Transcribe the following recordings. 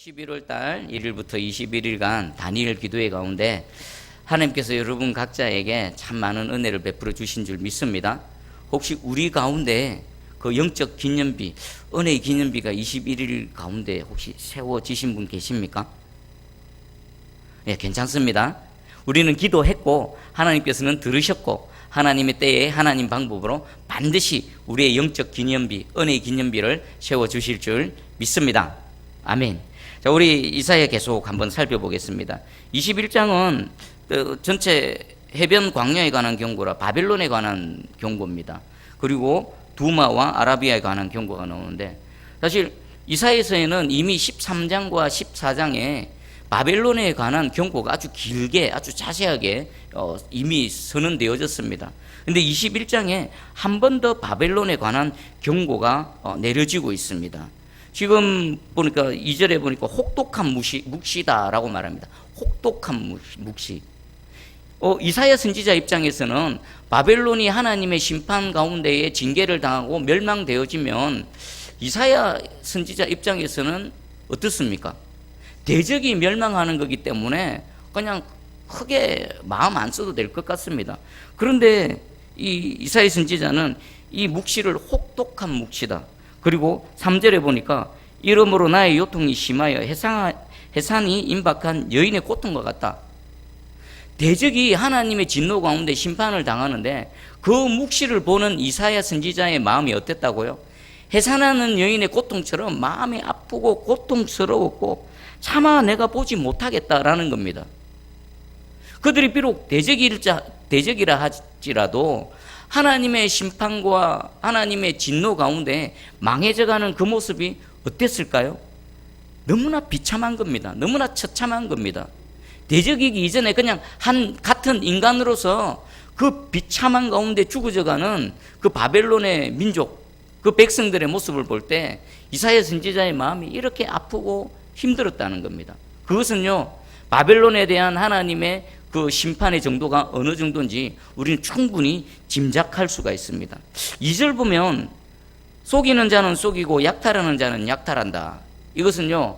11월 달 1일부터 21일간 단일 기도회 가운데 하나님께서 여러분 각자에게 참 많은 은혜를 베풀어 주신 줄 믿습니다. 혹시 우리 가운데 그 영적 기념비, 은혜의 기념비가 21일 가운데 혹시 세워지신 분 계십니까? 예, 괜찮습니다. 우리는 기도했고 하나님께서는 들으셨고 하나님의 때에 하나님 방법으로 반드시 우리의 영적 기념비, 은혜의 기념비를 세워 주실 줄 믿습니다. 아멘. 자, 우리 이사야 계속 한번 살펴보겠습니다. 21장은 그 전체 해변 광야에 관한 경고라 바벨론에 관한 경고입니다. 그리고 두마와 아라비아에 관한 경고가 나오는데 사실 이사야서에는 이미 13장과 14장에 바벨론에 관한 경고가 아주 길게 아주 자세하게 어, 이미 선언되어졌습니다. 근데 21장에 한 번 더 바벨론에 관한 경고가 어, 내려지고 있습니다. 지금 보니까 2절에 보니까 혹독한 묵시, 묵시다라고 말합니다. 혹독한 묵시. 어, 이사야 선지자 입장에서는 바벨론이 하나님의 심판 가운데에 징계를 당하고 멸망되어지면 이사야 선지자 입장에서는 어떻습니까? 대적이 멸망하는 거기 때문에 그냥 크게 마음 안 써도 될 것 같습니다. 그런데 이 이사야 선지자는 이 묵시를 혹독한 묵시다. 그리고 3절에 보니까 이러므로 나의 요통이 심하여 해상, 해산이 임박한 여인의 고통과 같다. 대적이 하나님의 진노 가운데 심판을 당하는데 그 묵시를 보는 이사야 선지자의 마음이 어땠다고요? 해산하는 여인의 고통처럼 마음이 아프고 고통스러웠고 차마 내가 보지 못하겠다라는 겁니다. 그들이 비록 대적일자, 대적이라 할지라도 하나님의 심판과 하나님의 진노 가운데 망해져가는 그 모습이 어땠을까요? 너무나 비참한 겁니다. 너무나 처참한 겁니다. 대적이기 이전에 그냥 한 같은 인간으로서 그 비참한 가운데 죽어져가는 그 바벨론의 민족, 그 백성들의 모습을 볼 때 이사야 선지자의 마음이 이렇게 아프고 힘들었다는 겁니다. 그것은요, 바벨론에 대한 하나님의 그 심판의 정도가 어느 정도인지 우리는 충분히 짐작할 수가 있습니다. 2절 보면 속이는 자는 속이고 약탈하는 자는 약탈한다. 이것은요,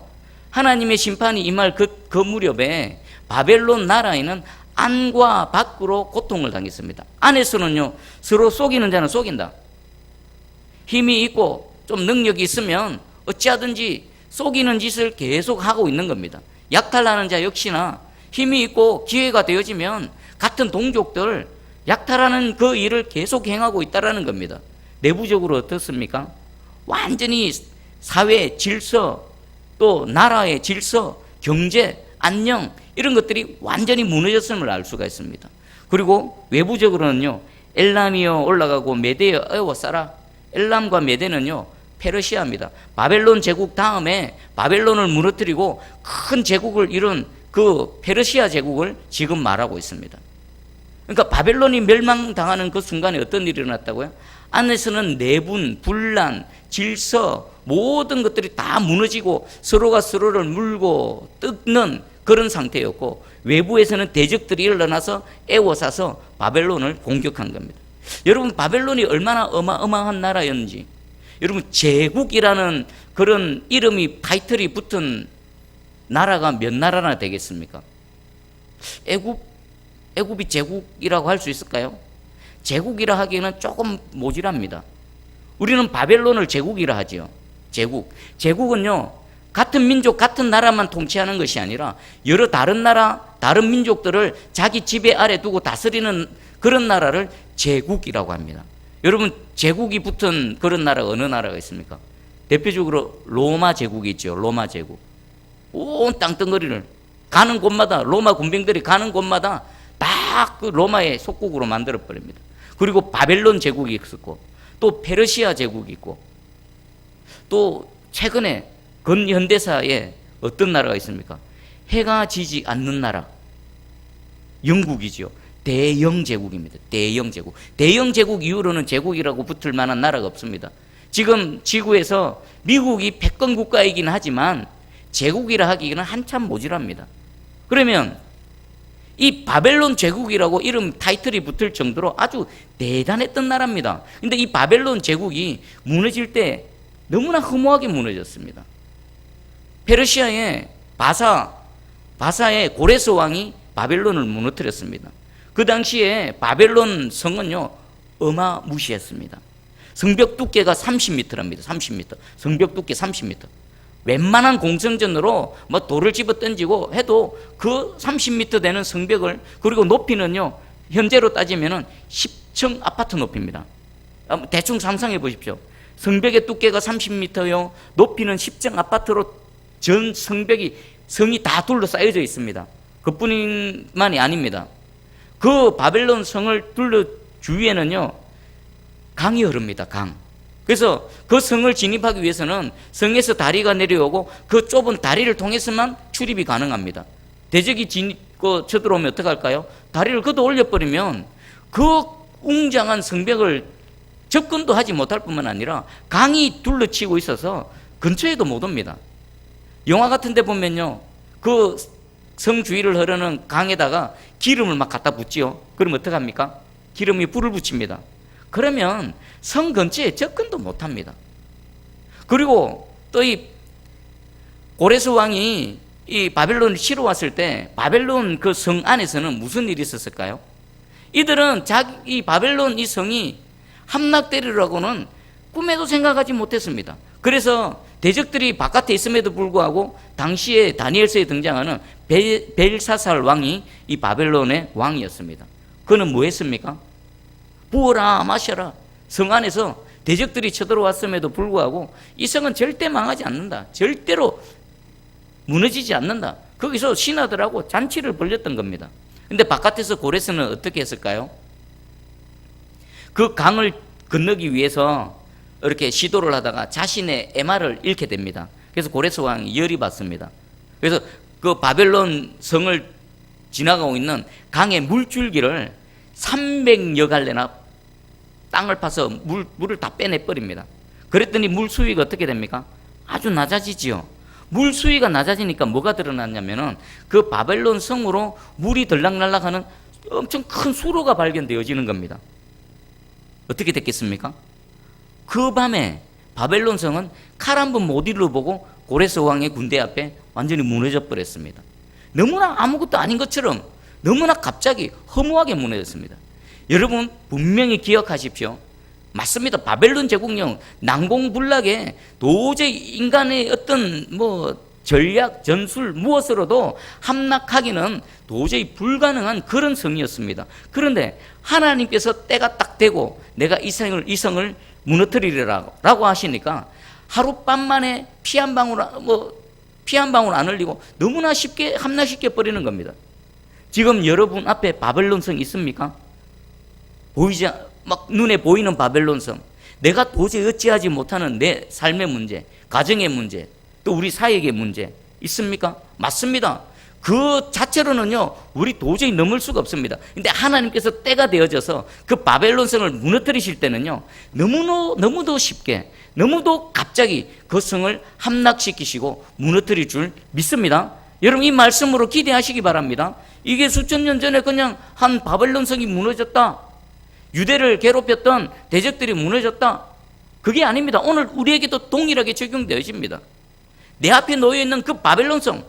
하나님의 심판이 임할 그, 그 무렵에 바벨론 나라에는 안과 밖으로 고통을 당했습니다. 안에서는요, 서로 속이는 자는 속인다. 힘이 있고 좀 능력이 있으면 어찌하든지 속이는 짓을 계속 하고 있는 겁니다. 약탈하는 자 역시나 힘이 있고 기회가 되어지면 같은 동족들 약탈하는 그 일을 계속 행하고 있다라는 겁니다. 내부적으로 어떻습니까? 완전히 사회 질서 또 나라의 질서, 경제, 안녕 이런 것들이 완전히 무너졌음을 알 수가 있습니다. 그리고 외부적으로는요. 엘람이여 올라가고 메데여 에워싸라. 엘람과 메데는요. 페르시아입니다. 바벨론 제국 다음에 바벨론을 무너뜨리고 큰 제국을 이룬 그 페르시아 제국을 지금 말하고 있습니다. 그러니까 바벨론이 멸망당하는 그 순간에 어떤 일이 일어났다고요? 안에서는 내분, 분란, 질서 모든 것들이 다 무너지고 서로가 서로를 물고 뜯는 그런 상태였고 외부에서는 대적들이 일어나서 애워싸서 바벨론을 공격한 겁니다. 여러분 바벨론이 얼마나 어마어마한 나라였는지 여러분 제국이라는 그런 이름이 타이틀이 붙은 나라가 몇 나라나 되겠습니까? 애굽 애굽이 제국이라고 할 수 있을까요? 제국이라 하기에는 조금 모질합니다. 우리는 바벨론을 제국이라 하지요. 제국. 제국은요, 같은 민족, 같은 나라만 통치하는 것이 아니라 여러 다른 나라, 다른 민족들을 자기 지배 아래 두고 다스리는 그런 나라를 제국이라고 합니다. 여러분, 제국이 붙은 그런 나라가 어느 나라가 있습니까? 대표적으로 로마 제국이 있죠. 로마 제국. 온 땅덩어리를 가는 곳마다 로마 군병들이 가는 곳마다 다 그 로마의 속국으로 만들어 버립니다. 그리고 바벨론 제국이 있었고 또 페르시아 제국이 있고 또 최근에 근현대사에 어떤 나라가 있습니까? 해가 지지 않는 나라 영국이죠. 대영 제국입니다. 대영 제국. 대영 제국 이후로는 제국이라고 붙을 만한 나라가 없습니다. 지금 지구에서 미국이 패권 국가이긴 하지만 제국이라 하기에는 한참 모질합니다. 그러면 이 바벨론 제국이라고 이름 타이틀이 붙을 정도로 아주 대단했던 나라입니다. 근데 이 바벨론 제국이 무너질 때 너무나 허무하게 무너졌습니다. 페르시아의 바사 바사의 고레스 왕이 바벨론을 무너뜨렸습니다. 그 당시에 바벨론 성은요 어마무시했습니다. 성벽 두께가 30m랍니다. 30m. 성벽 두께 30m. 웬만한 공성전으로 뭐 돌을 집어 던지고 해도 그 30m 되는 성벽을 그리고 높이는요 현재로 따지면은 10층 아파트 높이입니다. 아, 대충 상상해 보십시오. 성벽의 두께가 30m요, 높이는 10층 아파트로 전 성벽이 성이 다 둘러싸여져 있습니다. 그뿐만이 아닙니다. 그 바벨론 성을 둘러 주위에는요 강이 흐릅니다. 강. 그래서 그 성을 진입하기 위해서는 성에서 다리가 내려오고 그 좁은 다리를 통해서만 출입이 가능합니다. 대적이 진입, 그 쳐들어오면 어떡할까요? 다리를 걷어 올려버리면 그 웅장한 성벽을 접근도 하지 못할 뿐만 아니라 강이 둘러치고 있어서 근처에도 못 옵니다. 영화 같은 데 보면요. 그 성 주위를 흐르는 강에다가 기름을 막 갖다 붓지요. 그럼 어떡합니까? 기름이 불을 붙입니다. 그러면 성 근처에 접근도 못 합니다. 그리고 또 이 고레스 왕이 이 바벨론을 치러 왔을 때 바벨론 그 성 안에서는 무슨 일이 있었을까요? 이들은 자기 바벨론 이 성이 함락되리라고는 꿈에도 생각하지 못했습니다. 그래서 대적들이 바깥에 있음에도 불구하고 당시에 다니엘서에 등장하는 벨, 벨사살 왕이 이 바벨론의 왕이었습니다. 그는 뭐 했습니까? 부어라 마셔라 성 안에서 대적들이 쳐들어왔음에도 불구하고 이 성은 절대 망하지 않는다. 절대로 무너지지 않는다. 거기서 신하들하고 잔치를 벌렸던 겁니다. 근데 바깥에서 고레스는 어떻게 했을까요? 그 강을 건너기 위해서 이렇게 시도를 하다가 자신의 에마를 잃게 됩니다. 그래서 고레스 왕이 열이 받습니다. 그래서 그 바벨론 성을 지나가고 있는 강의 물줄기를 300여 갈래나 땅을 파서 물, 물을 다 빼내버립니다. 그랬더니 물 수위가 어떻게 됩니까? 아주 낮아지지요. 물 수위가 낮아지니까 뭐가 드러났냐면은 그 바벨론 성으로 물이 들락날락하는 엄청 큰 수로가 발견되어지는 겁니다. 어떻게 됐겠습니까? 그 밤에 바벨론 성은 칼 한 번 못 일러보고 고레스 왕의 군대 앞에 완전히 무너져 버렸습니다. 너무나 아무것도 아닌 것처럼 너무나 갑자기 허무하게 무너졌습니다. 여러분 분명히 기억하십시오. 맞습니다. 바벨론 제국령 난공불락에 도저히 인간의 어떤 뭐 전략, 전술 무엇으로도 함락하기는 도저히 불가능한 그런 성이었습니다. 그런데 하나님께서 때가 딱 되고 내가 이 성을 이 성을 무너뜨리리라고 하시니까 하룻밤 만에 피 한 방울 뭐 피 한 방울 안 흘리고 너무나 쉽게 함락시켜 버리는 겁니다. 지금 여러분 앞에 바벨론 성 있습니까? 보이지 막 눈에 보이는 바벨론 성. 내가 도저히 어찌하지 못하는 내 삶의 문제, 가정의 문제, 또 우리 사역의 문제 있습니까? 맞습니다. 그 자체로는요, 우리 도저히 넘을 수가 없습니다. 근데 하나님께서 때가 되어져서 그 바벨론 성을 무너뜨리실 때는요, 너무도, 너무도 쉽게, 너무도 갑자기 그 성을 함락시키시고 무너뜨릴 줄 믿습니다. 여러분 이 말씀으로 기대하시기 바랍니다. 이게 수천 년 전에 그냥 한 바벨론 성이 무너졌다. 유대를 괴롭혔던 대적들이 무너졌다. 그게 아닙니다. 오늘 우리에게도 동일하게 적용되어집니다. 내 앞에 놓여 있는 그 바벨론 성,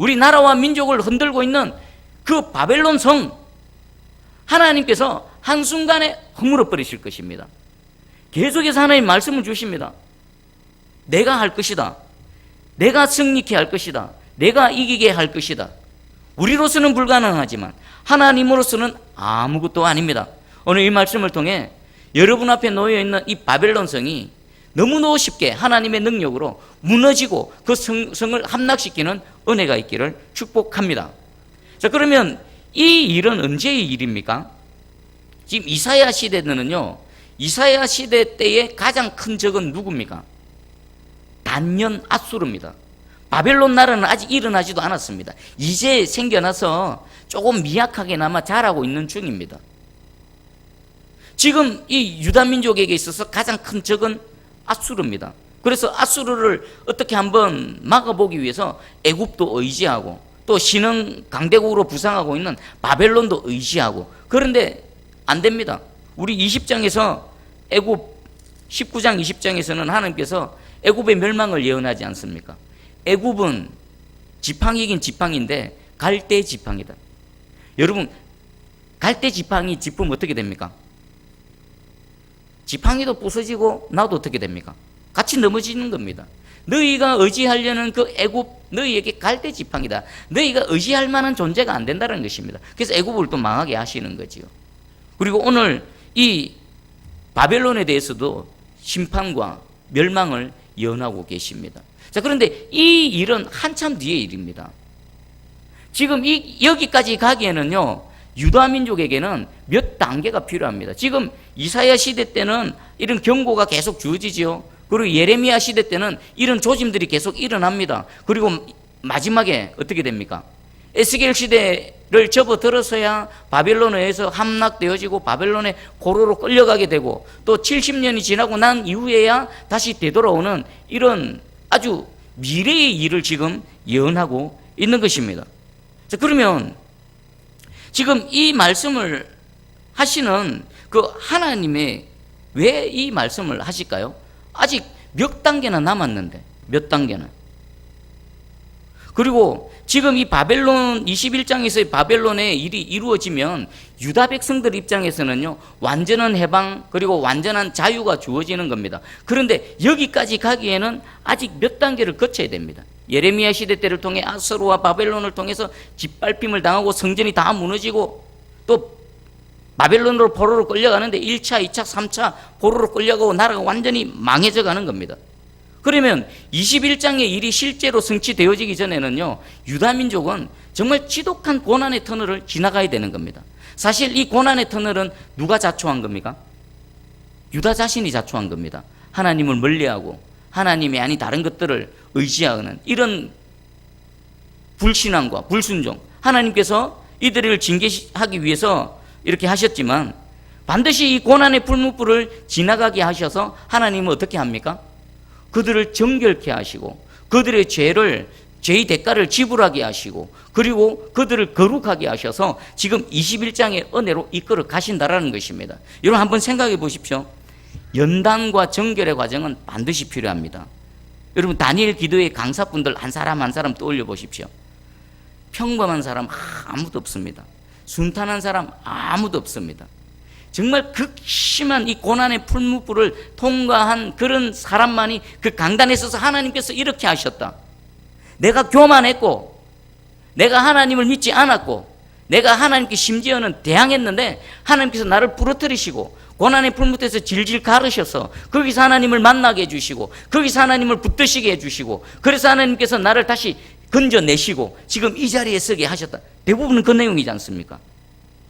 우리나라와 민족을 흔들고 있는 그 바벨론 성, 하나님께서 한순간에 허물어 버리실 것입니다. 계속해서 하나님 말씀을 주십니다. 내가 할 것이다. 내가 승리케 할 것이다. 내가 이기게 할 것이다. 우리로서는 불가능하지만 하나님으로서는 아무것도 아닙니다. 오늘 이 말씀을 통해 여러분 앞에 놓여 있는 이 바벨론 성이 너무너무 쉽게 하나님의 능력으로 무너지고 그 성, 성을 함락시키는 은혜가 있기를 축복합니다. 자, 그러면 이 일은 언제의 일입니까? 지금 이사야 시대는요, 이사야 시대 때의 가장 큰 적은 누굽니까? 단년 아수르입니다. 바벨론 나라는 아직 일어나지도 않았습니다. 이제 생겨나서 조금 미약하게나마 자라고 있는 중입니다. 지금 이 유다 민족에게 있어서 가장 큰 적은 아수르입니다. 그래서 아수르를 어떻게 한번 막아보기 위해서 애굽도 의지하고 또 신흥 강대국으로 부상하고 있는 바벨론도 의지하고 그런데 안 됩니다. 우리 20장에서 애굽 19장 20장에서는 하나님께서 애굽의 멸망을 예언하지 않습니까? 애굽은 지팡이긴 지팡인데 갈대 지팡이다. 여러분 갈대 지팡이 짚으면 어떻게 됩니까? 지팡이도 부서지고 나도 어떻게 됩니까? 같이 넘어지는 겁니다. 너희가 의지하려는 그 애굽 너희에게 갈대 지팡이다. 너희가 의지할 만한 존재가 안 된다는 것입니다. 그래서 애굽을 또 망하게 하시는 거지요. 그리고 오늘 이 바벨론에 대해서도 심판과 멸망을 예언하고 계십니다. 자, 그런데 이 일은 한참 뒤의 일입니다. 지금 이 여기까지 가기에는요. 유다 민족에게는 몇 단계가 필요합니다. 지금 이사야 시대 때는 이런 경고가 계속 주어지지요. 그리고 예레미야 시대 때는 이런 조짐들이 계속 일어납니다. 그리고 마지막에 어떻게 됩니까? 에스겔 시대를 접어들어서야 바벨론에서 함락되어지고 바벨론의 고로로 끌려가게 되고 또 70년이 지나고 난 이후에야 다시 되돌아오는 이런 아주 미래의 일을 지금 예언하고 있는 것입니다. 자, 그러면 지금 이 말씀을 하시는 그 하나님의 왜 이 말씀을 하실까요? 아직 몇 단계나 남았는데, 몇 단계나. 그리고 지금 이 바벨론 21장에서의 바벨론의 일이 이루어지면 유다 백성들 입장에서는요 완전한 해방 그리고 완전한 자유가 주어지는 겁니다. 그런데 여기까지 가기에는 아직 몇 단계를 거쳐야 됩니다. 예레미야 시대 때를 통해 아스로와 바벨론을 통해서 짓밟힘을 당하고 성전이 다 무너지고 또 바벨론으로 포로로 끌려가는데 1차, 2차, 3차 포로로 끌려가고 나라가 완전히 망해져 가는 겁니다. 그러면 21장의 일이 실제로 성취되어지기 전에는요, 유다민족은 정말 지독한 고난의 터널을 지나가야 되는 겁니다. 사실 이 고난의 터널은 누가 자초한 겁니까? 유다 자신이 자초한 겁니다. 하나님을 멀리하고 하나님이 아닌 다른 것들을 의지하는 이런 불신앙과 불순종. 하나님께서 이들을 징계하기 위해서 이렇게 하셨지만 반드시 이 고난의 풀무불을 지나가게 하셔서 하나님은 어떻게 합니까? 그들을 정결케 하시고 그들의 죄를 죄의 대가를 지불하게 하시고 그리고 그들을 거룩하게 하셔서 지금 21장의 은혜로 이끌어 가신다라는 것입니다. 여러분 한번 생각해 보십시오. 연단과 정결의 과정은 반드시 필요합니다. 여러분 다니엘 기도의 강사분들 한 사람 한 사람 떠올려 보십시오. 평범한 사람 아무도 없습니다. 순탄한 사람 아무도 없습니다. 정말 극심한 이 고난의 풀무불을 통과한 그런 사람만이 그 강단에 서서 하나님께서 이렇게 하셨다. 내가 교만했고, 내가 하나님을 믿지 않았고, 내가 하나님께 심지어는 대항했는데 하나님께서 나를 부러뜨리시고 고난의 풀무에서 질질 가르셔서 거기서 하나님을 만나게 해주시고 거기서 하나님을 붙드시게 해주시고 그래서 하나님께서 나를 다시 건져내시고 지금 이 자리에 서게 하셨다. 대부분은 그 내용이지 않습니까?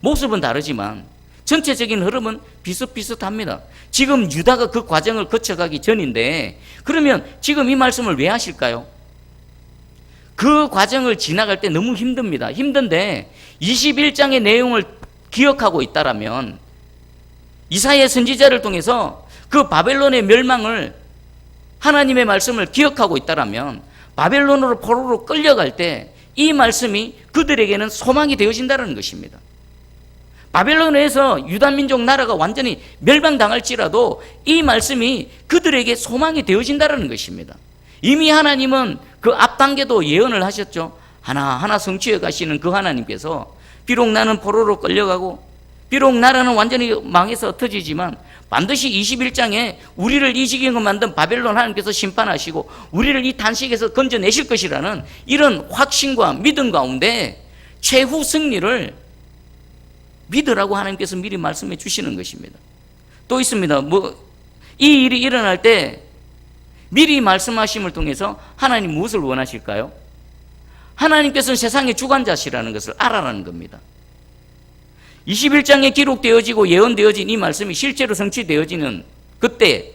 모습은 다르지만 전체적인 흐름은 비슷비슷합니다. 지금 유다가 그 과정을 거쳐가기 전인데 그러면 지금 이 말씀을 왜 하실까요? 그 과정을 지나갈 때 너무 힘듭니다. 힘든데 21장의 내용을 기억하고 있다라면 이사야 선지자를 통해서 그 바벨론의 멸망을 하나님의 말씀을 기억하고 있다라면 바벨론으로 포로로 끌려갈 때 이 말씀이 그들에게는 소망이 되어진다는 것입니다. 바벨론에서 유다 민족 나라가 완전히 멸망당할지라도 이 말씀이 그들에게 소망이 되어진다는 것입니다. 이미 하나님은 그 앞 단계도 예언을 하셨죠. 하나하나 성취해 가시는 그 하나님께서 비록 나는 포로로 끌려가고 비록 나라는 완전히 망해서 흩어지지만 반드시 21장에 우리를 이 지경을 만든 바벨론 하나님께서 심판하시고 우리를 이 단식에서 건져내실 것이라는 이런 확신과 믿음 가운데 최후 승리를 믿으라고 하나님께서 미리 말씀해 주시는 것입니다. 또 있습니다. 뭐 이 일이 일어날 때 미리 말씀하심을 통해서 하나님 무엇을 원하실까요? 하나님께서는 세상의 주관자시라는 것을 알아라는 겁니다. 21장에 기록되어지고 예언되어진 이 말씀이 실제로 성취되어지는 그때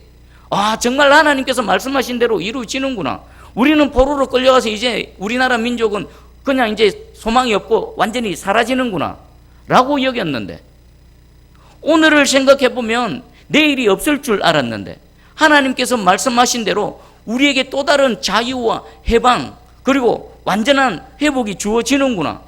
아 정말 하나님께서 말씀하신 대로 이루어지는구나. 우리는 포로로 끌려가서 이제 우리나라 민족은 그냥 이제 소망이 없고 완전히 사라지는구나. 라고 여겼는데 오늘을 생각해 보면 내일이 없을 줄 알았는데 하나님께서 말씀하신 대로 우리에게 또 다른 자유와 해방 그리고 완전한 회복이 주어지는구나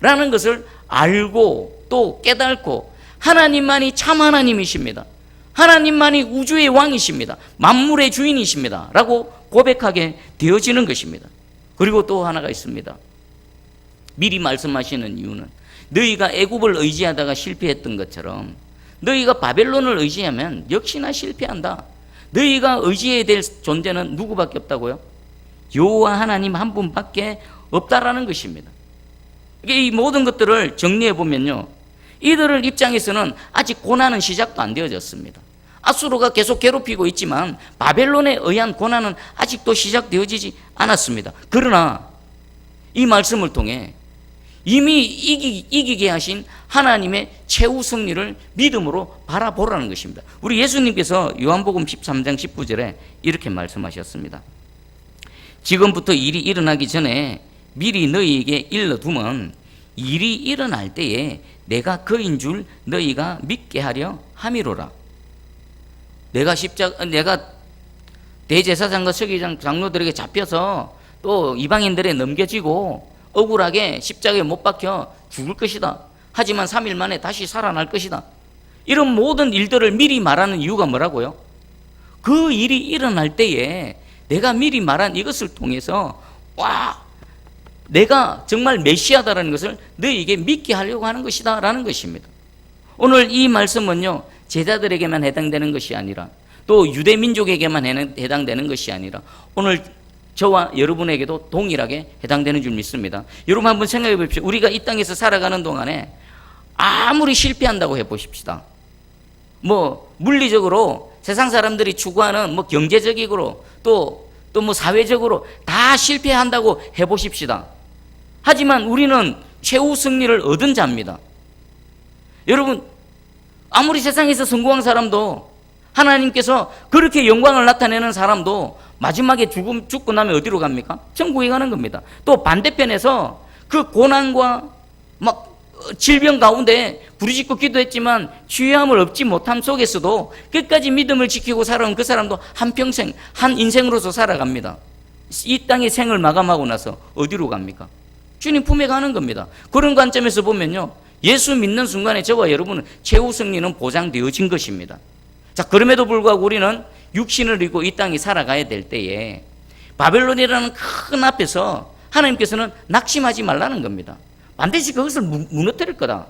라는 것을 알고 또 깨닫고 하나님만이 참 하나님이십니다. 하나님만이 우주의 왕이십니다. 만물의 주인이십니다. 라고 고백하게 되어지는 것입니다. 그리고 또 하나가 있습니다. 미리 말씀하시는 이유는 너희가 애굽을 의지하다가 실패했던 것처럼 너희가 바벨론을 의지하면 역시나 실패한다. 너희가 의지해야 될 존재는 누구밖에 없다고요? 여호와 하나님 한 분밖에 없다라는 것입니다. 이 모든 것들을 정리해 보면요. 이들을 입장에서는 아직 고난은 시작도 안 되어졌습니다. 아수르가 계속 괴롭히고 있지만 바벨론에 의한 고난은 아직도 시작되어지지 않았습니다. 그러나 이 말씀을 통해 이미 이기, 이기게 하신 하나님의 최후 승리를 믿음으로 바라보라는 것입니다. 우리 예수님께서 요한복음 13장 19절에 이렇게 말씀하셨습니다. 지금부터 일이 일어나기 전에 미리 너희에게 일러두면 일이 일어날 때에 내가 그인 줄 너희가 믿게 하려 함이로라. 내가 십자 내가 대제사장과 서기장 장로들에게 잡혀서 또 이방인들에 넘겨지고 억울하게 십자가에 못 박혀 죽을 것이다. 하지만 3일 만에 다시 살아날 것이다. 이런 모든 일들을 미리 말하는 이유가 뭐라고요? 그 일이 일어날 때에 내가 미리 말한 이것을 통해서 와 내가 정말 메시아다라는 것을 너희에게 믿게 하려고 하는 것이다 라는 것입니다. 오늘 이 말씀은요 제자들에게만 해당되는 것이 아니라 또 유대 민족에게만 해당되는 것이 아니라 오늘 저와 여러분에게도 동일하게 해당되는 줄 믿습니다. 여러분 한번 생각해 보십시오. 우리가 이 땅에서 살아가는 동안에 아무리 실패한다고 해 보십시다. 뭐 물리적으로 세상 사람들이 추구하는 뭐 경제적으로 또 또 뭐 사회적으로 다 실패한다고 해 보십시다. 하지만 우리는 최후 승리를 얻은 자입니다. 여러분 아무리 세상에서 성공한 사람도 하나님께서 그렇게 영광을 나타내는 사람도 마지막에 죽음, 죽고 나면 어디로 갑니까? 천국에 가는 겁니다. 또 반대편에서 그 고난과 막 질병 가운데 부르짖고 기도했지만 취함을 얻지 못함 속에서도 끝까지 믿음을 지키고 살아온 그 사람도 한 평생, 한 인생으로서 살아갑니다. 이 땅의 생을 마감하고 나서 어디로 갑니까? 주님 품에 가는 겁니다. 그런 관점에서 보면요. 예수 믿는 순간에 저와 여러분은 최후 승리는 보장되어진 것입니다. 자, 그럼에도 불구하고 우리는 육신을 입고 이 땅에 살아가야 될 때에 바벨론이라는 큰 앞에서 하나님께서는 낙심하지 말라는 겁니다. 반드시 그것을 무, 무너뜨릴 거다.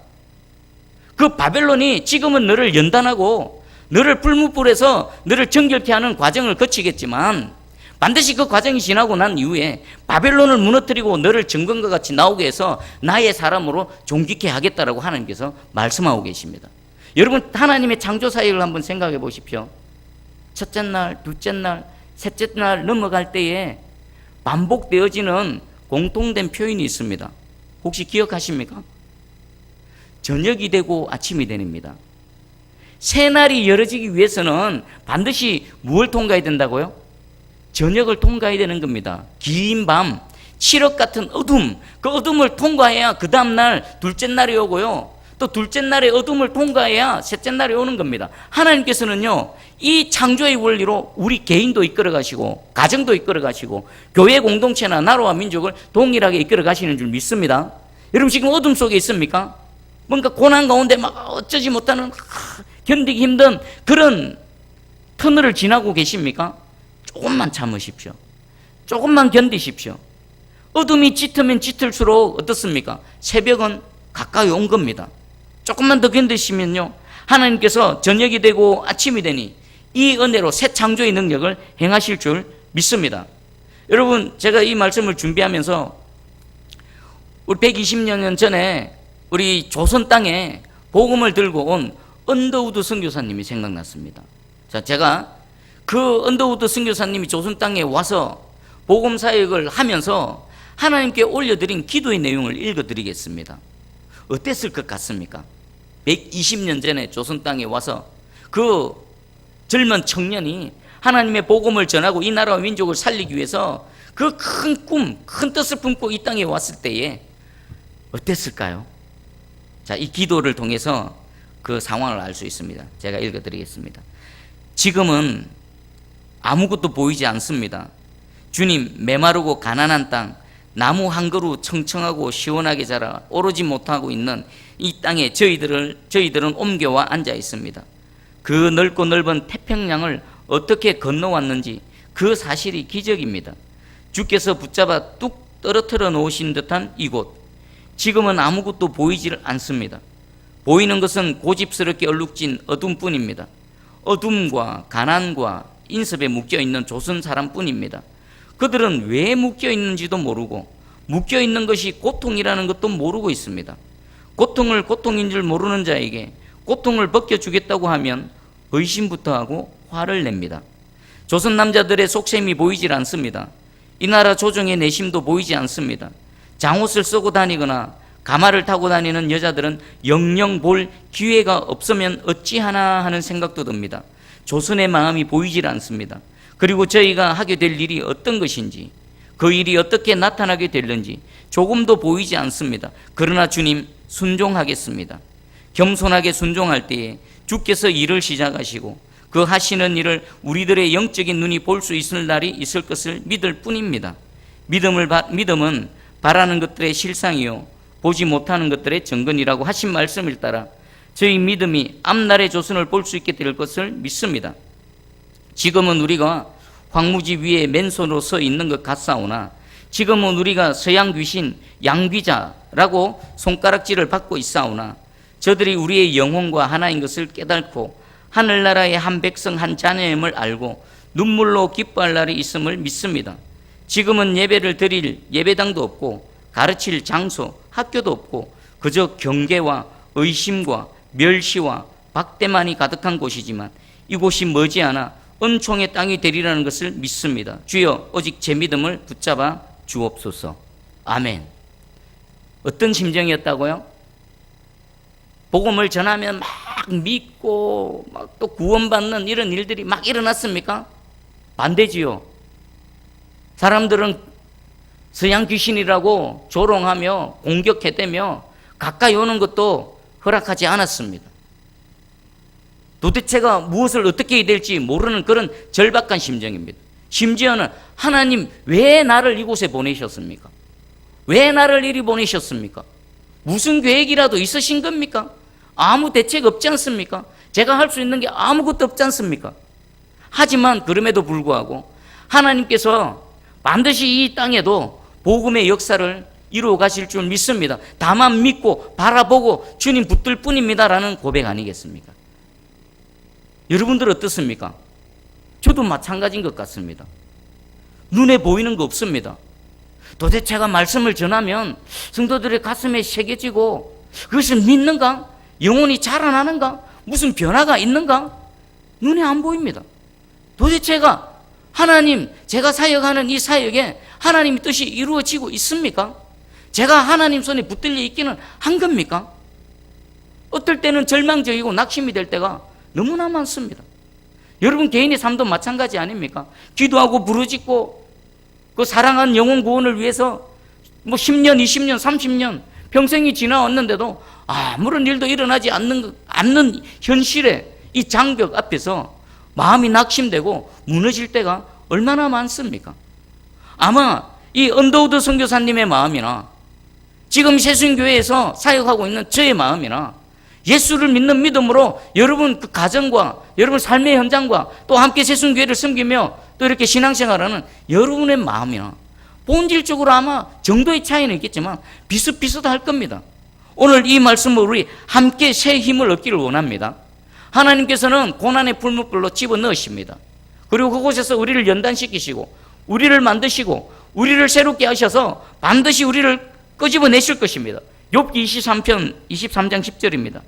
그 바벨론이 지금은 너를 연단하고 너를 불무불에서 너를 정결케 하는 과정을 거치겠지만 반드시 그 과정이 지나고 난 이후에 바벨론을 무너뜨리고 너를 정금과 같이 나오게 해서 나의 사람으로 존귀케 하겠다라고 하나님께서 말씀하고 계십니다. 여러분 하나님의 창조 사역을 한번 생각해 보십시오. 첫째 날, 둘째 날, 셋째 날 넘어갈 때에 반복되어지는 공통된 표현이 있습니다. 혹시 기억하십니까? 저녁이 되고 아침이 되입니다. 새 날이 열어지기 위해서는 반드시 무엇을 통과해야 된다고요? 저녁을 통과해야 되는 겁니다. 긴 밤, 칠흑 같은 어둠, 그 어둠을 통과해야 그 다음날 둘째 날이 오고요. 또 둘째 날의 어둠을 통과해야 셋째 날이 오는 겁니다. 하나님께서는요, 이 창조의 원리로 우리 개인도 이끌어 가시고, 가정도 이끌어 가시고, 교회 공동체나 나라와 민족을 동일하게 이끌어 가시는 줄 믿습니다. 여러분 지금 어둠 속에 있습니까? 뭔가 고난 가운데 막 어쩌지 못하는 견디기 힘든 그런 터널을 지나고 계십니까? 조금만 참으십시오. 조금만 견디십시오. 어둠이 짙으면 짙을수록 어떻습니까? 새벽은 가까이 온 겁니다. 조금만 더 견디시면요. 하나님께서 저녁이 되고 아침이 되니 이 은혜로 새 창조의 능력을 행하실 줄 믿습니다. 여러분, 제가 이 말씀을 준비하면서 우리 120년 전에 우리 조선 땅에 복음을 들고 온 언더우드 선교사님이 생각났습니다. 자, 제가 그 언더우드 선교사님이 조선 땅에 와서 복음 사역을 하면서 하나님께 올려드린 기도의 내용을 읽어드리겠습니다. 어땠을 것 같습니까? 120년 전에 조선 땅에 와서 그 젊은 청년이 하나님의 복음을 전하고 이 나라와 민족을 살리기 위해서 그 큰 꿈, 큰 뜻을 품고 이 땅에 왔을 때에 어땠을까요? 자, 이 기도를 통해서 그 상황을 알 수 있습니다. 제가 읽어드리겠습니다. 지금은 아무것도 보이지 않습니다. 주님, 메마르고 가난한 땅, 나무 한 그루 청청하고 시원하게 자라 오르지 못하고 있는 이 땅에 저희들을 저희들은 옮겨와 앉아 있습니다. 그 넓고 넓은 태평양을 어떻게 건너왔는지 그 사실이 기적입니다. 주께서 붙잡아 뚝 떨어뜨려 놓으신 듯한 이곳. 지금은 아무것도 보이질 않습니다. 보이는 것은 고집스럽게 얼룩진 어둠뿐입니다. 어둠과 가난과 인습에 묶여 있는 조선 사람뿐입니다. 그들은 왜 묶여 있는지도 모르고 묶여 있는 것이 고통이라는 것도 모르고 있습니다. 고통을 고통인 줄 모르는 자에게 고통을 벗겨주겠다고 하면 의심부터 하고 화를 냅니다. 조선 남자들의 속셈이 보이질 않습니다. 이 나라 조정의 내심도 보이지 않습니다. 장옷을 쓰고 다니거나 가마를 타고 다니는 여자들은 영영 볼 기회가 없으면 어찌하나 하는 생각도 듭니다. 조선의 마음이 보이질 않습니다. 그리고 저희가 하게 될 일이 어떤 것인지, 그 일이 어떻게 나타나게 될는지 조금도 보이지 않습니다. 그러나 주님 순종하겠습니다. 겸손하게 순종할 때에 주께서 일을 시작하시고 그 하시는 일을 우리들의 영적인 눈이 볼 수 있을 날이 있을 것을 믿을 뿐입니다. 믿음을 바, 믿음은 바라는 것들의 실상이요 보지 못하는 것들의 정근이라고 하신 말씀을 따라 저희 믿음이 앞날의 조선을 볼 수 있게 될 것을 믿습니다. 지금은 우리가 황무지 위에 맨손으로 서 있는 것 같사오나 지금은 우리가 서양 귀신 양귀자라고 손가락질을 받고 있사오나 저들이 우리의 영혼과 하나인 것을 깨닫고 하늘나라의 한 백성 한 자녀임을 알고 눈물로 기뻐할 날이 있음을 믿습니다. 지금은 예배를 드릴 예배당도 없고 가르칠 장소, 학교도 없고 그저 경계와 의심과 멸시와 박대만이 가득한 곳이지만 이곳이 머지않아 은총의 땅이 되리라는 것을 믿습니다. 주여 오직 제 믿음을 붙잡아 주옵소서. 아멘. 어떤 심정이었다고요? 복음을 전하면 막 믿고 막 또 구원받는 이런 일들이 막 일어났습니까? 반대지요. 사람들은 서양 귀신이라고 조롱하며 공격해대며 가까이 오는 것도 허락하지 않았습니다. 도대체가 무엇을 어떻게 해야 될지 모르는 그런 절박한 심정입니다. 심지어는 하나님 왜 나를 이곳에 보내셨습니까? 왜 나를 이리 보내셨습니까? 무슨 계획이라도 있으신 겁니까? 아무 대책 없지 않습니까? 제가 할 수 있는 게 아무것도 없지 않습니까? 하지만 그럼에도 불구하고 하나님께서 반드시 이 땅에도 복음의 역사를 이루어 가실 줄 믿습니다. 다만 믿고 바라보고 주님 붙들 뿐입니다라는 고백 아니겠습니까? 여러분들 어떻습니까? 저도 마찬가지인 것 같습니다. 눈에 보이는 거 없습니다. 도대체가 말씀을 전하면 성도들의 가슴에 새겨지고 그것을 믿는가? 영혼이 자라나는가? 무슨 변화가 있는가? 눈에 안 보입니다. 도대체가 하나님, 제가 사역하는 이 사역에 하나님의 뜻이 이루어지고 있습니까? 제가 하나님 손에 붙들려 있기는 한 겁니까? 어떨 때는 절망적이고 낙심이 될 때가 너무나 많습니다. 여러분 개인의 삶도 마찬가지 아닙니까? 기도하고 부르짖고 그 사랑한 영혼 구원을 위해서 뭐 10년, 20년, 30년 평생이 지나왔는데도 아무런 일도 일어나지 않는, 않는 현실의 이 장벽 앞에서 마음이 낙심되고 무너질 때가 얼마나 많습니까? 아마 이 언더우드 선교사님의 마음이나 지금 세순교회에서 사역하고 있는 저의 마음이나 예수를 믿는 믿음으로 여러분 그 가정과 여러분 삶의 현장과 또 함께 세순교회를 섬기며 또 이렇게 신앙생활하는 여러분의 마음이나 본질적으로 아마 정도의 차이는 있겠지만 비슷비슷할 겁니다. 오늘 이 말씀을 우리 함께 새 힘을 얻기를 원합니다. 하나님께서는 고난의 풀무불로 집어 넣으십니다. 그리고 그곳에서 우리를 연단시키시고 우리를 만드시고 우리를 새롭게 하셔서 반드시 우리를 끄집어내실 것입니다. 욥기 23편 23장 10절입니다.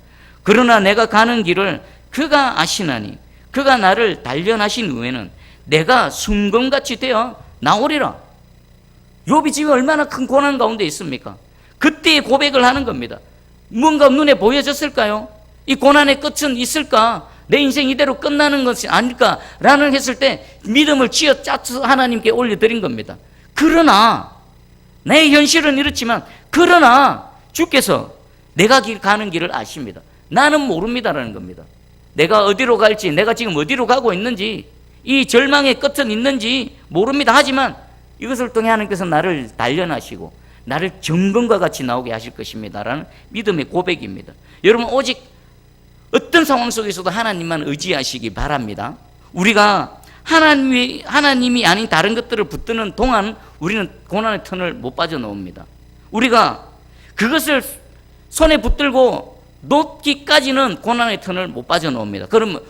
그러나 내가 가는 길을 그가 아시나니 그가 나를 단련하신 후에는 내가 순금같이 되어 나오리라. 욥이 지금 얼마나 큰 고난 가운데 있습니까? 그때의 고백을 하는 겁니다. 뭔가 눈에 보여졌을까요? 이 고난의 끝은 있을까? 내 인생 이대로 끝나는 것이 아닐까라는 했을 때 믿음을 쥐어 짜서 하나님께 올려드린 겁니다. 그러나 내 현실은 이렇지만 그러나 주께서 내가 길 가는 길을 아십니다. 나는 모릅니다라는 겁니다. 내가 어디로 갈지, 내가 지금 어디로 가고 있는지, 이 절망의 끝은 있는지 모릅니다. 하지만 이것을 통해 하나님께서 나를 단련하시고 나를 정금과 같이 나오게 하실 것입니다라는 믿음의 고백입니다. 여러분 오직 어떤 상황 속에서도 하나님만 의지하시기 바랍니다. 우리가 하나님이 하나님이 아닌 다른 것들을 붙드는 동안 우리는 고난의 턴을 못 빠져나옵니다. 우리가 그것을 손에 붙들고 놓기까지는 고난의 턴을 못 빠져나옵니다. 그러면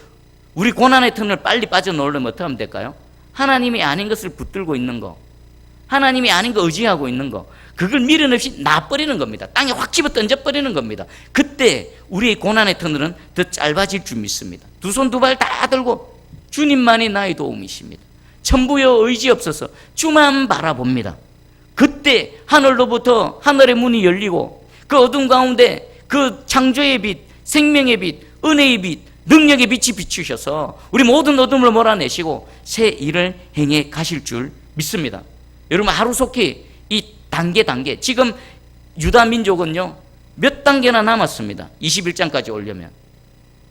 우리 고난의 턴을 빨리 빠져나오려면 어떻게 하면 될까요? 하나님이 아닌 것을 붙들고 있는 거, 하나님이 아닌 거 의지하고 있는 거, 그걸 미련 없이 놔버리는 겁니다. 땅에 확 집어 던져버리는 겁니다. 그때 우리의 고난의 터널은 더 짧아질 줄 믿습니다. 두 손 두 발 다 들고 주님만이 나의 도움이십니다. 천부여 의지 없어서 주만 바라봅니다. 그때 하늘로부터 하늘의 문이 열리고 그 어둠 가운데 그 창조의 빛, 생명의 빛, 은혜의 빛, 능력의 빛이 비추셔서 우리 모든 어둠을 몰아내시고 새 일을 행해 가실 줄 믿습니다. 여러분 하루속히 이 단계 단계 지금 유다 민족은요 몇 단계나 남았습니다. 21장까지 오려면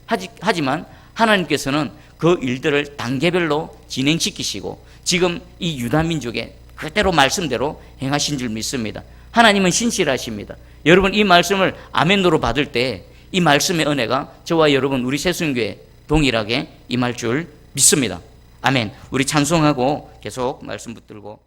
하지, 하지만 하나님께서는 그 일들을 단계별로 진행시키시고 지금 이 유다 민족의 그대로 말씀대로 행하신 줄 믿습니다. 하나님은 신실하십니다. 여러분 이 말씀을 아멘으로 받을 때 이 말씀의 은혜가 저와 여러분 우리 새순교에 동일하게 임할 줄 믿습니다. 아멘. 우리 찬송하고 계속 말씀 붙들고